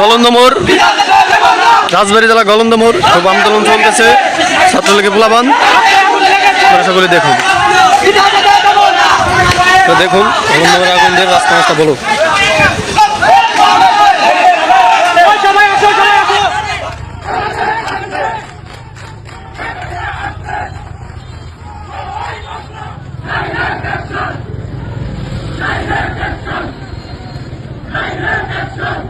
গলন্দমোর রাজবাড়ী জেলা গলন্দমোর খুব আন্দোলন চলতেছে ছাত্রলীগের প্লাবান সকলে দেখুন তো দেখুন গলন্দমোর আগুনদের রাস্তা রাস্তা বলো শেখ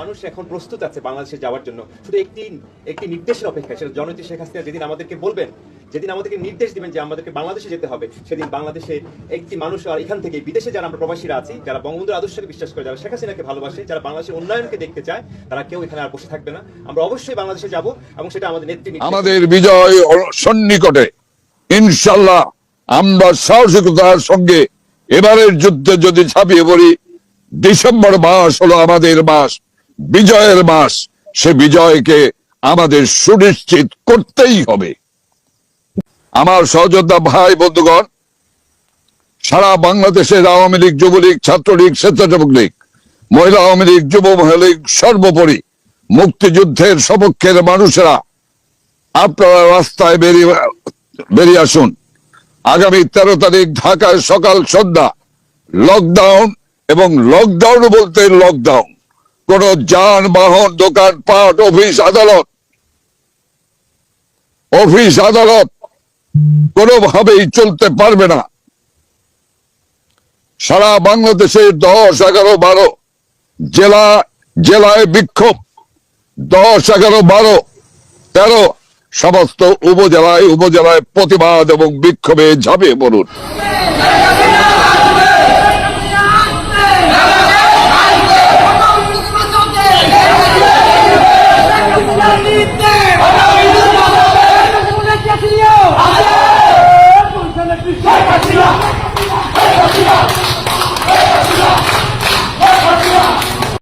মানুষ এখন প্রস্তুত আছে বাংলাদেশে যাওয়ার জন্য। শুধু একটি একটি নির্দেশের অপেক্ষা সেটা জননেত্রী শেখ হাসিনা যেদিন আমাদেরকে বলবেন, যেদিন আমাদেরকে নির্দেশ দিবেন যে আমাদেরকে বাংলাদেশে যেতে হবে, সেদিন বাংলাদেশে একটি মানুষ আর এখান থেকে বিদেশে যারা আমরা প্রবাসীরা আছি, যারা বঙ্গবন্ধুর আদর্শকে বিশ্বাস করে, যারা শেখ হাসিনাকে ভালোবাসে, যারা বাংলাদেশের উন্নয়নকে দেখতে চায়, তারা কেউ এখানে আর বসে থাকবে না। আমরা অবশ্যই বাংলাদেশে যাব এবং সেটা আমাদের নেত্রী আমাদের বিজয় সন্নিকটে ইনশাল্লাহ আমরা সাহসিকতার সঙ্গে এবারের যুদ্ধে যদি ছাপিয়ে পড়ি, ডিসেম্বর মাস হলো আমাদের মাস। বিজয়ের মাস, সে বিজয়কে আমাদের সুনিশ্চিত করতেই হবে। আমার সহযোদ্ধা ভাই, বন্ধুগণ, সারা বাংলাদেশের আওয়ামী লীগ, যুবলীগ, ছাত্রলীগ, স্বেচ্ছাসেবক লীগ, মহিলা আওয়ামী লীগ, যুব মহিলা লীগ সর্বোপরি মুক্তিযুদ্ধের সপক্ষের মানুষেরা, আপনারা রাস্তায় বেরিয়ে বেরিয়ে আসুন। আগামী তেরো তারিখ ঢাকায় সকাল সন্ধ্যা লকডাউন এবং লকডাউন বলতে লকডাউন কোন যানবাহন, দোকান, পাট, অফিস, আদালত। অফিস, আদালত কোনোভাবেই চলতে পারবে না। সারা বাংলাদেশে দশ, এগারো, বারো জেলা, জেলায় বিক্ষোভ। দশ, এগারো, বারো, তেরো সমস্ত উপজেলায় উপজেলায় প্রতিবাদ এবং বিক্ষোভে ঝাঁপিয়ে পড়ুন।